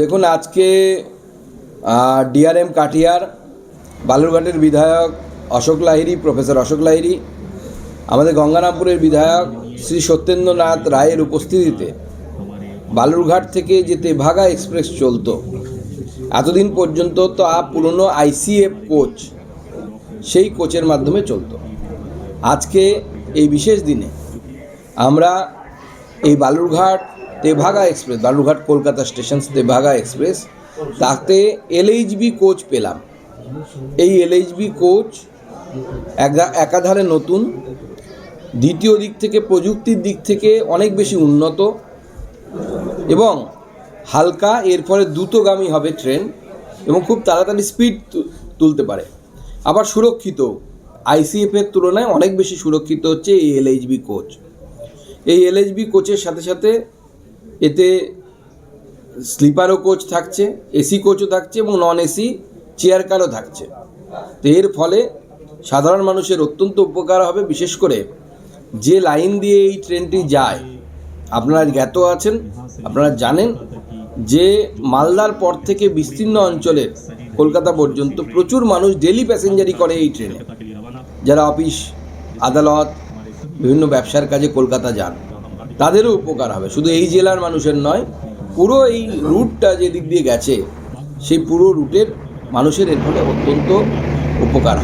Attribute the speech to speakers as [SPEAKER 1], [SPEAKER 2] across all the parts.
[SPEAKER 1] দেখুন, আজকে ডিআরএম কাটিয়ার, বালুরঘাটের বিধায়ক অশোক লাহিড়ী, প্রফেসর অশোক লাহিরি আমাদের গঙ্গারামপুরের বিধায়ক শ্রী সত্যেন্দ্রনাথ রায়ের উপস্থিতিতে বালুরঘাট থেকে যে তেভাগা এক্সপ্রেস চলতো, এতদিন পর্যন্ত তো আ পুরনো আইসিএফ কোচ, সেই কোচের মাধ্যমে চলতো। আজকে এই বিশেষ দিনে আমরা এই Balurghat Tebhaga express, Balurghat Kolkata station Tebhaga express, তাতে এলএইচবি কোচ পেলাম। এই এলএইচবি কোচ একা- একাধারে নতুন, দ্বিতীয় দিক থেকে, প্রযুক্তির দিক থেকে অনেক বেশি উন্নত এবং হালকা, এরপরে দ্রুতগামী হবে ট্রেন এবং খুব তাড়াতাড়ি স্পিড তুলতে পারে। আবার সুরক্ষিত আইসিএফের তুলনায় অনেক বেশি সুরক্ষিত হচ্ছে এই এলএইচবি কোচ। এই এলএইচবি কোচের সাথে সাথে এতে স্লিপারও কোচ থাকছে এসি কোচও থাকছে এবং নন এসি চেয়ার কারও থাকছে। তো এর ফলে সাধারণ মানুষের অত্যন্ত উপকার হবে, বিশেষ করে যে লাইন দিয়ে এই ট্রেনটি যায়। আপনারা জ্ঞাত আছেন, আপনারা জানেন যে মালদার পর থেকে বিস্তীর্ণ অঞ্চলের কলকাতা পর্যন্ত প্রচুর মানুষ ডেলি প্যাসেঞ্জারি করে এই ট্রেনে যারা অফিস আদালত, বিভিন্ন ব্যবসার কাজে কলকাতা যান। তাদেরও উপকার হবে। শুধু এই জেলার মানুষের নয়, পুরো এই রুটটা যে দিক দিয়ে গেছে, সেই পুরো রুটের মানুষের এর ফলে অত্যন্ত উপকার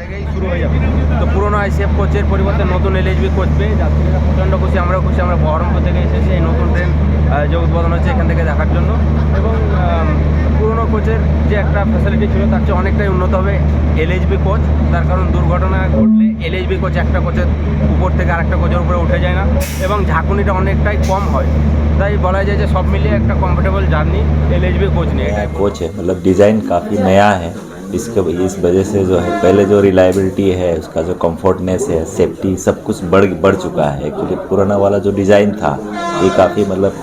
[SPEAKER 2] থেকেই শুরু হয়ে যাবে। তো পুরোনো আইসিএফ কোচের পরিবর্তে নতুন এলএইচবি কোচ পেয়ে যাত্রীরা প্রচণ্ড খুশি, আমরাও খুশি, আমরা বহরমপুর থেকে এসেছি এই নতুন ট্রেন যে উদ্বোধন হচ্ছে এখান থেকে দেখার জন্য। এবং পুরোনো কোচের যে একটা ফ্যাসিলিটি ছিল, তার চেয়ে অনেকটাই উন্নত হবে এলএইচবি কোচ। তার কারণ দুর্ঘটনা ঘটলে এলএইচবি কোচ একটা কোচের উপর থেকে আরেকটা কোচের উপরে উঠে যায় না এবং ঝাঁকুনিটা অনেকটাই কম হয় তাই বলা যায় যে সব মিলিয়ে একটা কমফোর্টেবল জার্নি এলএইচবি কোচ নিয়ে এটা
[SPEAKER 3] नया कोच है मतलब डिज़ाइन काफ़ी नया है इसके इस वजह से जो है, पहले जो रिलायबिलिटी है, उसका जो कंफर्टनेस है सेफ्टी सब कुछ बढ़ बढ़ चुका है। क्योंकि पुराना वाला जो डिज़ाइन था, ये काफ़ी मतलब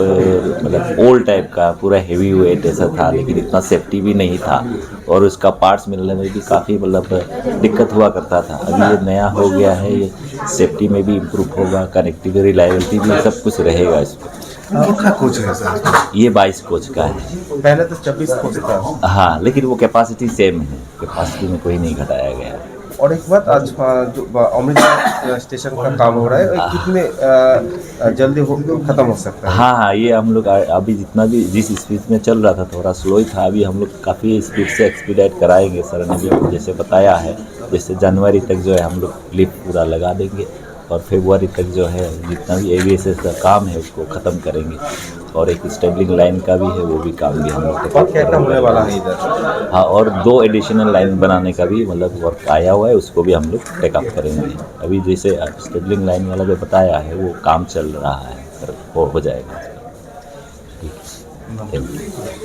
[SPEAKER 3] मतलब ओल्ड टाइप का, पूरा हेवी वेट ऐसा था, लेकिन इतना सेफ्टी भी नहीं था। और उसका पार्ट्स मिलने में भी काफ़ी मतलब दिक्कत हुआ करता था। अभी ये नया हो गया है, ये सेफ्टी में भी इम्प्रूव होगा कनेक्टिविटी रिलायबिलिटी भी सब कुछ रहेगा इसमें।
[SPEAKER 4] कितना कोच है? सर
[SPEAKER 3] ये बाईस कोच का है।
[SPEAKER 4] पहले तो छब्बीस कोच था।
[SPEAKER 3] हाँ लेकिन वो कैपेसिटी सेम है। कैपेसिटी में कोई नहीं घटाया गया।
[SPEAKER 4] और एक बात आज जो अमृतसर स्टेशन का काम हो रहा है कितने जल्दी हो, खत्म हो सकता है?
[SPEAKER 3] हाँ हाँ ये हम लोग अभी जितना भी जिस स्पीड में चल रहा था थोड़ा स्लो ही था। अभी हम लोग काफ़ी स्पीड से एक्सपीडाइट कराएँगे सर ने भी जैसे बताया है जैसे जनवरी तक जो है हम लोग लिफ्ट पूरा लगा देंगे। और फेब्रुआरी तक जो है जितना भी एविएशन का काम है उसको ख़त्म करेंगे। और एक स्टेबलिंग लाइन का भी है वो भी काम भी हम लोग
[SPEAKER 4] क्या होने वाला है इधर?
[SPEAKER 3] हाँ और दो एडिशनल लाइन बनाने का भी मतलब वर्क आया हुआ है उसको भी हम लोग टेकअप करेंगे। अभी जैसे स्टेबलिंग लाइन वाला जो बताया है वो काम चल रहा है वो हो जाएगा। ठीक है। Thank you.